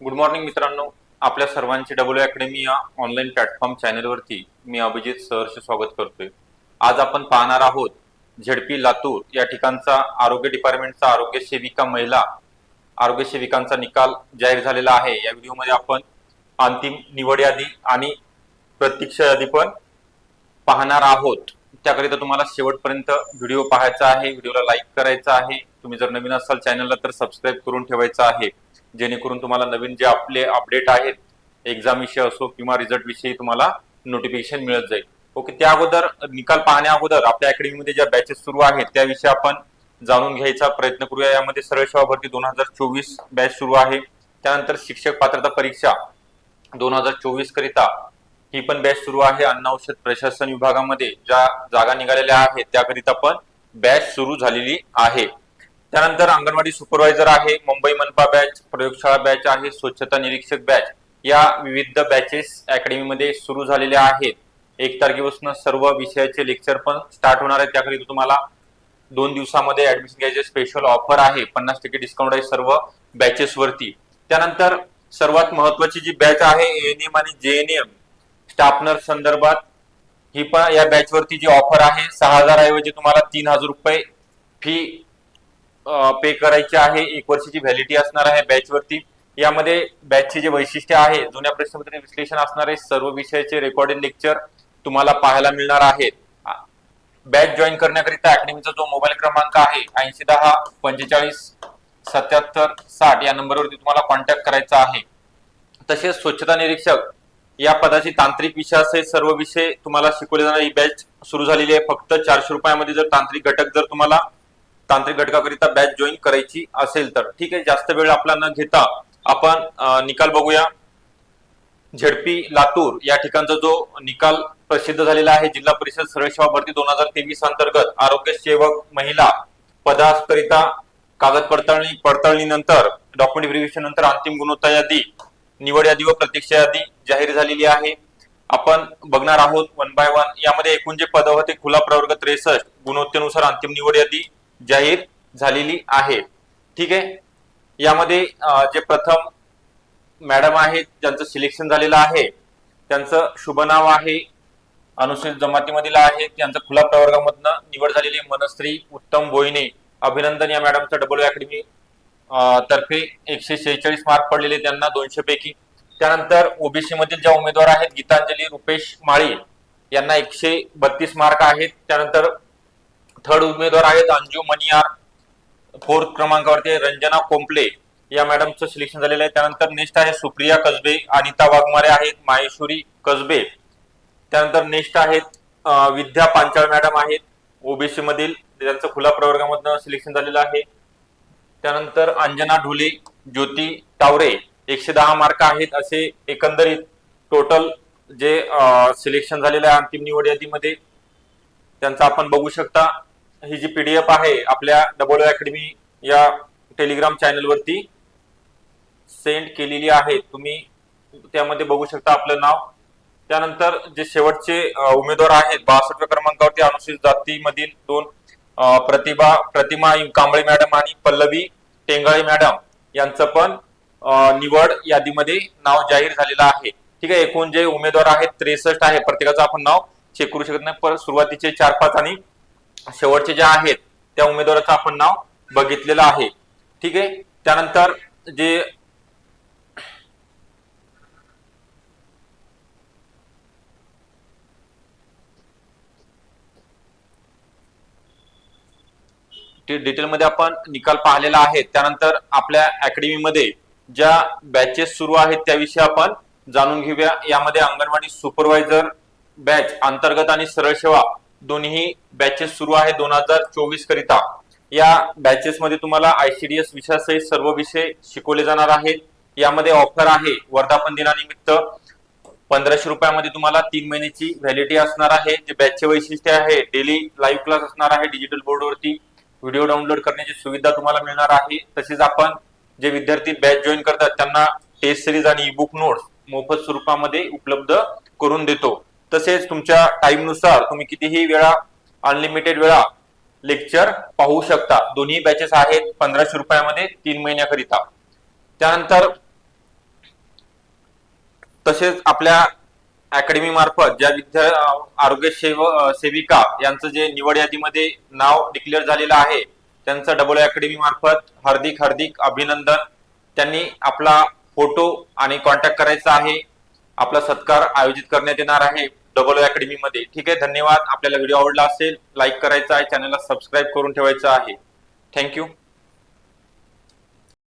Good morning मित्रांनो. आपल्या सर्वांचे डब्ल्यू अकॅडमी या ऑनलाईन प्लॅटफॉर्म चॅनलवरती मी अभिजित सहर्ष स्वागत करतोय. आज आपण पाहणार आहोत झेडपी लातूर या ठिकाणचा आरोग्य डिपार्टमेंटचा आरोग्य सेविका महिला आरोग्य सेविकांचा निकाल जाहीर झालेला आहे. या व्हिडिओमध्ये आपण अंतिम निवड यादी आणि प्रतीक्षा यादी पण पाहणार आहोत. त्याकरिता तुम्हाला शेवटपर्यंत व्हिडिओ पाहायचा आहे. व्हिडिओला लाईक करायचा आहे. तुम्ही जर नवीन असाल चॅनलला तर सबस्क्राईब करून ठेवायचं आहे. जेणेकरून तुम्हाला नवीन जे आपले अपडेट आहेत एक्झाम विषय असो किंवा रिझल्ट विषयी तुम्हाला नोटिफिकेशन मिळत जाईल. ओके त्या अगोदर निकाल पाहण्या अगोदर आपल्या अकॅडमीमध्ये ज्या बॅचेस सुरू आहेत त्याविषयी आपण जाणून घ्यायचा प्रयत्न करूया. यामध्ये सरळ सेवा भरती दोन हजार चोवीस बॅच सुरू आहे. त्यानंतर शिक्षक पात्रता परीक्षा दोन हजार चोवीस करिता ही पण बॅच सुरू आहे. अन्न औषध प्रशासन विभागामध्ये ज्या जागा निघालेल्या आहेत त्याकरिता पण बॅच सुरू झालेली आहे. त्यानंतर अंगणवाडी सुपरवायझर आहे मुंबई मनपा बॅच प्रयोगशाळा बॅच आहे स्वच्छता निरीक्षक बॅच. या विविध बॅचेस अकॅडमीमध्ये सुरू झालेल्या आहेत. एक तारखेपासून सर्व विषयाचे लेक्चर पण स्टार्ट होणार आहेत. त्याकरिता तुम्हाला दोन दिवसामध्ये ऍडमिशन घ्यायचे स्पेशल ऑफर आहे. पन्नास टक्के डिस्काउंट आहे सर्व बॅचेस वरती. त्यानंतर सर्वात महत्वाची जी बॅच आहे एएनएम आणि जेएनएम स्टाफनर संदर्भात ही पण या बॅच वरती जी ऑफर आहे सहा हजार ऐवजी तुम्हाला तीन हजार रुपये फी पे करायची आहे. एक वर्षाची व्हॅलिडिटी असणार आहे बॅच वरती. यामध्ये बॅचचे जे वैशिष्ट्य आहे जुन्या प्रश्नपत्र विश्लेषण असणारे सर्व विषयाचे रेकॉर्डेड लेक्चर तुम्हाला पाहायला मिळणार आहेत. बॅच जॉईन करण्याकरिता अकॅडमीचा जो मोबाईल क्रमांक आहे ऐंशी दहा पंचेचाळीस सत्याहत्तर साठ या नंबरवरती तुम्हाला कॉन्टॅक्ट करायचा आहे. तसेच स्वच्छता निरीक्षक या पदाची तांत्रिक विषय असे सर्व विषय तुम्हाला शिकवले जाणार. ही बॅच सुरू झालेली आहे. फक्त चारशे रुपयामध्ये जर तांत्रिक घटक जर तुम्हाला तांत्रिक घटकाकरिता बॅच जॉईन करायची असेल तर. ठीक आहे जास्त वेळ आपला न घेता आपण निकाल बघूया. झेडपी लातूर या ठिकाणचा जो निकाल प्रसिद्ध झालेला आहे जिल्हा परिषद सरळ सेवा भरती दोन हजार तेवीस अंतर्गत आरोग्य सेवक महिला पदाकरिता कागद पडताळणी पडताळणी नंतर डॉक्युमेंट व्हेरिफिकेशन नंतर अंतिम गुणवत्ता यादी निवड यादी व प्रतीक्षा यादी जाहीर झालेली आहे. आपण बघणार आहोत वन बाय वन यामध्ये एकूण जे पद होते खुला प्रवर्ग त्रेसष्ट गुणवत्तेनुसार अंतिम निवड यादी जाहीर झालेली आहे. ठीक आहे? यामध्ये जे प्रथम मॅडम आहेत ज्यांचं सिलेक्शन झालेलं आहे त्यांचं शुभ नाव आहे अनुसूचित जमातीमधील आहे त्यांचं खुला प्रवर्गामधनं निवड झालेली आहे मनस्त्री उत्तम बोईने. अभिनंदन या मॅडमचं डबल अकॅडमी तर्फे एकशे शेहेचाळीस मार्क पडलेले त्यांना दोनशे पैकी. त्यानंतर ओबीसी मधील ज्या उमेदवार आहेत गीतांजली रुपेश माळी यांना एकशे बत्तीस मार्क आहेत. त्यानंतर थर्ड उमेदवार आहेत अंजू मनियार. फोर्थ क्रमांकावरती रंजना कोंपले या मॅडमचं सिलेक्शन झालेलं आहे. त्यानंतर नेक्स्ट आहे सुप्रिया कसबे अनिता वाघमारे आहेत माहेश्वरी कसबे. त्यानंतर नेक्स्ट आहेत विद्या पांचाळ मॅडम आहेत ओबीसी मधील. त्यांचं खुला प्रवर्गामधनं सिलेक्शन झालेलं आहे. त्यानंतर अंजना ढोले ज्योती टावरे एकशे दहा मार्क आहेत असे एकंदरीत टोटल जे सिलेक्शन झालेलं आहे अंतिम निवड यादीमध्ये. त्यांचं आपण बघू शकता. ही जी पीडीएफ आहे आपल्या डबल अकॅडमी या टेलिग्राम चॅनलवरती सेंड केलेली आहे. तुम्ही त्यामध्ये बघू शकता आपलं नाव. त्यानंतर जे शेवटचे उमेदवार आहेत बासष्टव्या क्रमांकावरती अनुसूचित जातीमधील दोन प्रतिभा प्रतिमा कांबळे मॅडम आणि पल्लवी टेंगाळे मॅडम यांचं पण निवड यादीमध्ये नाव जाहीर झालेलं आहे. ठीक आहे एकूण जे उमेदवार आहेत त्रेसष्ट आहे. प्रत्येकाचं आपण नाव चेक करू शकत नाही पण सुरुवातीचे चार पाच आणि शेवटचे जे आहेत त्या उमेदवाराचं आपण नाव बघितलेलं आहे. ठीक आहे? त्यानंतर जे डिटेलमध्ये आपण निकाल पाहिलेला आहे. त्यानंतर आपल्या अकॅडमीमध्ये ज्या बॅचेस सुरू आहेत त्याविषयी आपण जाणून घेऊया. यामध्ये अंगणवाडी सुपरवायझर बॅच अंतर्गत आणि सरळ सेवा दोन्ही बॅचेस सुरू आहे दोन हजार चोवीस करिता. या बॅचेस मध्ये तुम्हाला आयसीडीएस विषयासहित सर्व विषय शिकवले जाणार आहेत. यामध्ये ऑफर आहे वर्धापन दिनानिमित्त. पंधराशे रुपयामध्ये तुम्हाला तीन महिन्याची व्हॅलिडिटी असणार आहे. जे बॅचचे वैशिष्ट्य आहे डेली लाईव्ह क्लास असणार आहे डिजिटल बोर्डवरती व्हिडिओ डाउनलोड करण्याची सुविधा तुम्हाला मिळणार आहे. तसेच आपण जे विद्यार्थी बॅच जॉईन करतात त्यांना टेस्ट सिरीज आणि ई बुक नोट्स मोफत स्वरूपामध्ये उपलब्ध करून देतो. तसेच तुमच्या टाइमनुसार तुम्ही कितीही वेळा अनलिमिटेड वेळा लेक्चर पाहू शकता. दोन्ही बॅचेस आहेत पंधराशे रुपयामध्ये तीन महिन्याकरिता. त्यानंतर तसेच आपल्या अकॅडमी मार्फत ज्या विद्या आरोग्य सेव सेविका यांचं जे निवड यादीमध्ये नाव डिक्लेअर झालेलं आहे त्यांचं डबल अकॅडमी मार्फत हार्दिक हार्दिक अभिनंदन. त्यांनी आपला फोटो आणि कॉन्टॅक्ट करायचा आहे. आपला सत्कार आयोजित करण्यात येणार आहे डबल अकॅडमी मध्ये. ठीक आहे धन्यवाद. आपल्याला व्हिडिओ आवडला असेल लाईक करायचा आहे चॅनलला सबस्क्राईब करून ठेवायचं आहे. थँक्यू.